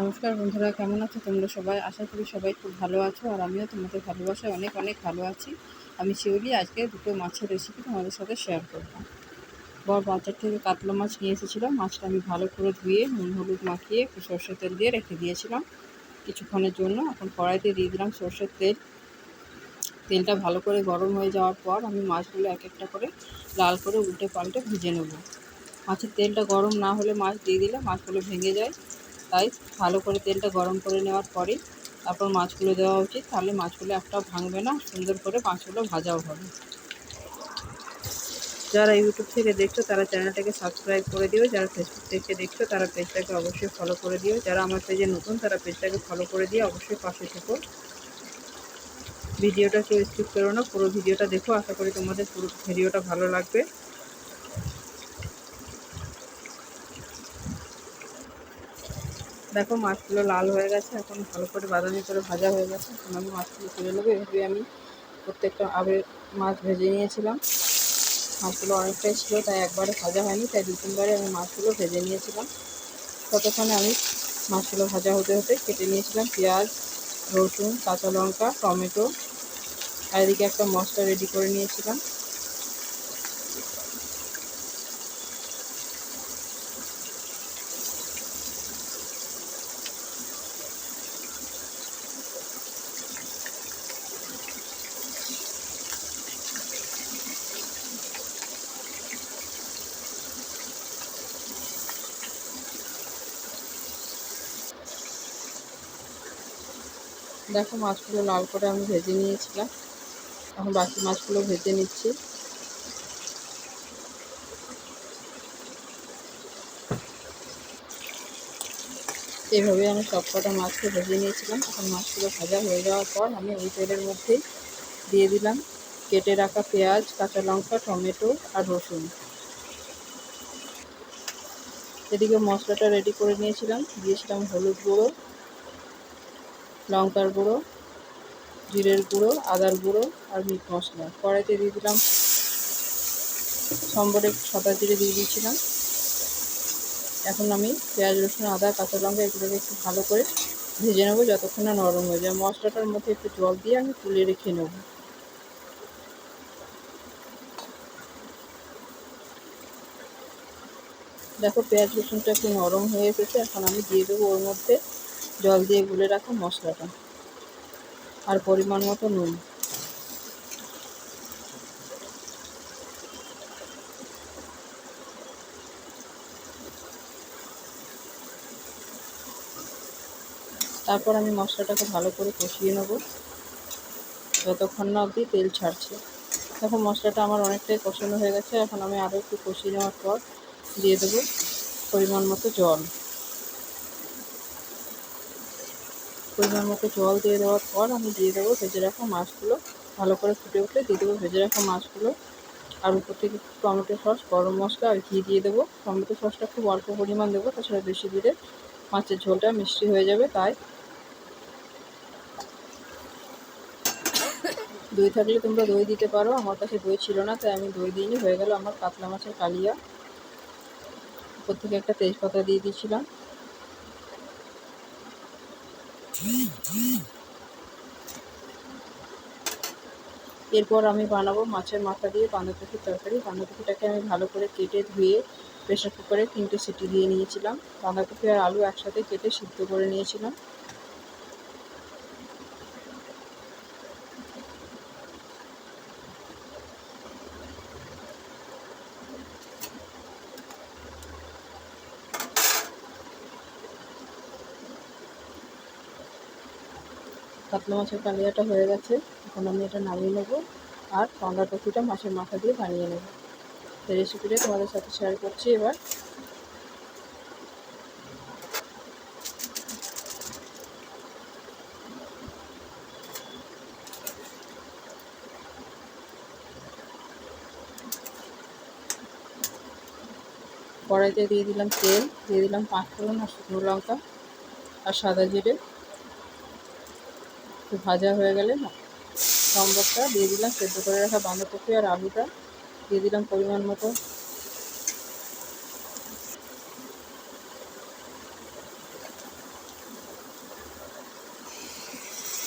নমস্কার বন্ধুরা, কেমন আছো? তোমরা সবাই, আশা করি সবাই খুব ভালো আছো, আর আমিও তোমাদের ভালোবাসায় অনেক অনেক ভালো আছি। আমি শিউলি, আজকে দুটো মাছের রেসিপি তোমাদের সাথে শেয়ার করব। বর বাজার থেকে কাতলা মাছ নিয়ে এসেছিলাম মাছটা আমি ভালো করে ধুয়ে নুন হলুদ মাখিয়ে একটু সর্ষের তেল দিয়ে রেখে দিয়েছিলাম কিছুক্ষণের জন্য। এখন কড়াইতে দিয়ে দিলাম সর্ষের তেল। তেলটা ভালো করে গরম হয়ে যাওয়ার পর আমি মাছগুলো এক একটা করে লাল করে উল্টে পাল্টে ভেজে নেব। মাছের তেলটা গরম না হলে মাছ দিয়ে দিলে মাছগুলো ভেঙে যায়। তাই ভালো করে তেলটা গরম করে নেওয়ার পরে তারপর মাছগুলো দেওয়া উচিত। তাহলে মাছগুলো একটাও ভাঙবে না, সুন্দর করে মাছগুলো ভাজাও হবে। যারা ইউটিউব থেকে দেখছ, তারা চ্যানেলটাকে সাবস্ক্রাইব করে দিও। যারা ফেসবুক থেকে দেখছ, তারা পেজটাকে অবশ্যই ফলো করে দিও। যারা আমার পেজে নতুন, তারা পেজটাকে ফলো করে দিয়ে অবশ্যই পাশে থেকো। ভিডিওটা কেউ স্কিপ করো না, পুরো ভিডিওটা দেখো। আশা করি তোমাদের পুরো ভিডিওটা ভালো লাগবে। দেখো, মাছগুলো লাল হয়ে গেছে, এখন ভালো করে বাদামি করে ভাজা হয়ে গেছে। এখন আমি মাছগুলো তুলে নেব। এভাবে আমি প্রত্যেকটা আবে মাছ ভেজে নিয়েছিলাম। মাছগুলো অনেকটাই ছিল, তাই একবারে ভাজা হয়নি, তাই দু তিনবারে আমি মাছগুলো ভেজে নিয়েছিলাম। ততক্ষণে আমি মাছগুলো ভাজা হতে হতে কেটে নিয়েছিলাম পেঁয়াজ, রসুন, কাঁচা লঙ্কা, টমেটো, আর এদিকে একটা মশলা রেডি করে নিয়েছিলাম। দেখো মাছগুলো লাল করে আমি ভেজে নিয়েছিলাম। এখন বাকি মাছগুলো ভেজে নিচ্ছি। এভাবে আমি সব কটা মাছকে ভেজে নিয়েছিলাম। এখন মাছগুলো ভাজা হয়ে যাওয়ার পর আমি ওই তেলের মধ্যেই দিয়ে দিলাম। কেটে রাখা পেঁয়াজ, কাঁচা লঙ্কা, টমেটো আর রসুন। এদিকে মশলাটা রেডি করে নিয়েছিলাম। দিয়েছিলাম হলুদ গুঁড়ো। লঙ্কার গুঁড়ো, জিরের গুঁড়ো, আদার গুঁড়ো আর মিট মশলা। কড়াইতে দিয়ে দিলাম সম্বরে সাদা জিরে দিয়ে দিয়েছিলাম। এখন আমি পেঁয়াজ, রসুন, আদা, কাঁচা লঙ্কা এগুলোকে একটু ভালো করে ভেজে নেব যতক্ষণ না নরম হয়ে যায়। মশলাটার মধ্যে একটু জল দিয়ে আমি তুলে রেখে নেব। দেখো পেঁয়াজ, রসুনটা একটু নরম হয়ে এসেছে। এখন আমি দিয়ে দেবো ওর মধ্যে জল দিয়ে গুলে রাখা মশলাটা আর পরিমাণ মতো নুন। তারপর আমি মশলাটাকে ভালো করে কষিয়ে নেব। যতক্ষণ না অবধি তেল ছাড়ছে। এখন মশলাটা আমার অনেকটাই কষানো হয়ে গেছে। এখন আমি আরও একটু কষিয়ে নেওয়ার পর দিয়ে দেবো পরিমাণ মতো জল। পরিমাণ মতো জল দিয়ে দেওয়ার পর আমি দিয়ে দেবো ভেজে রাখা মাছগুলো। ভালো করে ফুটে উঠলে দিয়ে দেবো ভেজে রাখা মাছগুলো। আর উপর থেকে টমেটো সস, গরম মশলা আর ঘি দিয়ে দেবো। টমেটো সসটা খুব অল্প পরিমাণ দেবো, তাছাড়া বেশি দিলে মাছের ঝোলটা মিষ্টি হয়ে যাবে তাই। দই থাকলে তোমরা দই দিতে পারো, আমার কাছে দই ছিল না, তাই আমি দই দিইনি, হয়ে গেল আমার কাতলা মাছের কালিয়া। উপর থেকে একটা তেজপাতা দিয়ে দিয়েছিলাম। এরপর আমি বানাবো মাছের মাথা দিয়ে বাঁধাকপির তরকারি। বাঁধাকপিটাকে আমি ভালো করে কেটে ধুয়ে প্রেশার কুকারে তিনটে সিটি দিয়ে নিয়েছিলাম। বাঁধাকপি আর আলু একসাথে কেটে সিদ্ধ করে নিয়েছিলাম। কাতলা মাছের কালিয়াটা হয়ে গেছে, এখন আমি এটা নামিয়ে নেব আর বাঁধাকপিটা মাছের মাথা দিয়ে বানিয়ে নেব। এই রেসিপিটা তোমাদের সাথে শেয়ার করছি এবার। কড়াইতে দিয়ে দিলাম তেল, দিয়ে দিলাম পাঁচ ফোড়ন আর শুকনো লঙ্কা আর সাদা জিরে। একটু ভাজা হয়ে গেলে না, সম্বরটা দিয়ে দিলাম, সেদ্ধ করে রাখা বাঁধাকপি আর আলুটা দিয়ে দিলাম পরিমাণ মতো।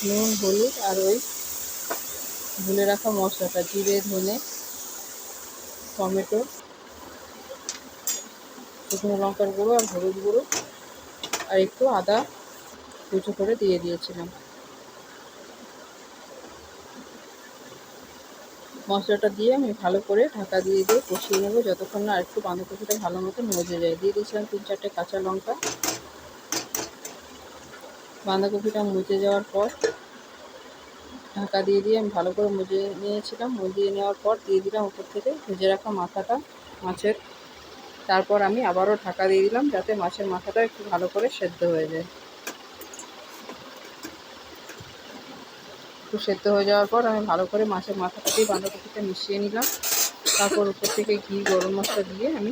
নুন, হলুদ আর ওই ভুলে রাখা মশলাটা, জিরে, ধনে, টমেটো, শুকনো লঙ্কার গুঁড়ো আর হলুদ গুঁড়ো। আর একটু আদা কুচো করে দিয়ে দিয়েছিলাম। মশলাটা দিয়ে আমি ভালো করে ঢাকা দিয়ে দিয়ে কষিয়ে নেব যতক্ষণ না একটু বাঁধাকপিটা ভালো মতো মজে যায়। দিয়ে দিয়েছিলাম তিন চারটে কাঁচা লঙ্কা। বাঁধাকপিটা মুজে যাওয়ার পর ঢাকা দিয়ে দিয়ে আমি ভালো করে মুজে নিয়েছিলাম। মুজিয়ে নেওয়ার পর দিয়ে দিলাম উপর থেকে ভেজে রাখা মাথাটা, মাছের। তারপর আমি আবারও ঢাকা দিয়ে দিলাম যাতে মাছের মাথাটা একটু ভালো করে সেদ্ধ হয়ে যায়। একটু সেদ্ধ হয়ে যাওয়ার পর আমি ভালো করে মাছের মাথাটা দিয়ে বাঁধাকপিটা মিশিয়ে নিলাম। তারপর উপর থেকে ঘি, গরম মশলা দিয়ে আমি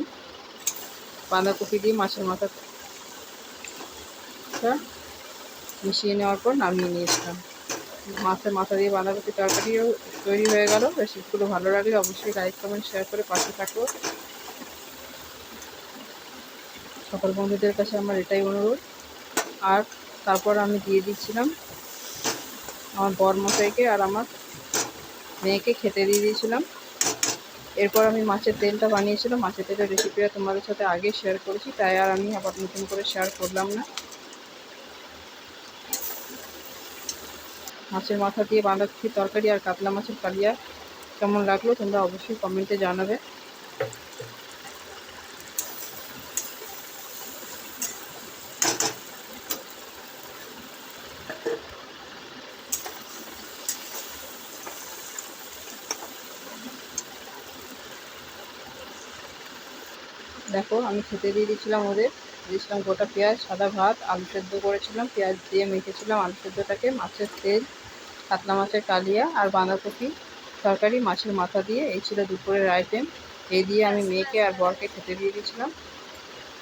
বাঁধাকপি দিয়ে মাছের মাথাটা মিশিয়ে নেওয়ার পর নামিয়ে নিয়েছিলাম। মাছের মাথা দিয়ে বাঁধাকপি তরকারিও তৈরি হয়ে গেল। রেসিপিগুলো ভালো লাগলে অবশ্যই লাইক কমেন্ট শেয়ার করে পাশে থাকো। সকল বন্ধুদের কাছে আমার এটাই অনুরোধ। আর তারপর আমি দিয়ে দিচ্ছিলাম আমার বর মশাইকে আর আমার মেয়েকে খেতে দিয়ে দিয়েছিলাম। এরপর আমি মাছের তেলটা বানিয়েছিলাম। মাছের তেলের রেসিপিটা তোমাদের সাথে আগে শেয়ার করেছি, তাই আর আমি আবার নতুন করে শেয়ার করলাম না। মাছের মাথা দিয়ে বাঁধাকপির তরকারি আর কাতলা মাছের কালিয়া কেমন লাগল তোমরা অবশ্যই কমেন্টে জানাবে। দেখো, আমি খেতে দিয়ে দিয়েছিলাম ওদের। দিয়েছিলাম গোটা পেঁয়াজ, সাদা ভাত, আলু সেদ্ধ করেছিলাম, পেঁয়াজ দিয়ে মেখেছিলাম আলু সেদ্ধটাকে, মাছের তেল, কাতলা মাছের কালিয়া আর বাঁধাকপি তরকারি, মাছের মাথা দিয়ে। এই ছিল দুপুরের আইটেম এই দিয়ে আমি মেয়েকে আর বরকে খেতে দিয়ে দিয়েছিলাম।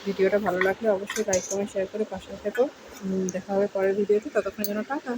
ভিডিওটা ভালো লাগলে অবশ্যই লাইক কমেন্ট শেয়ার করে পাশে থেকো। দেখা হবে পরের ভিডিওতে। ততক্ষণ যেন টাকা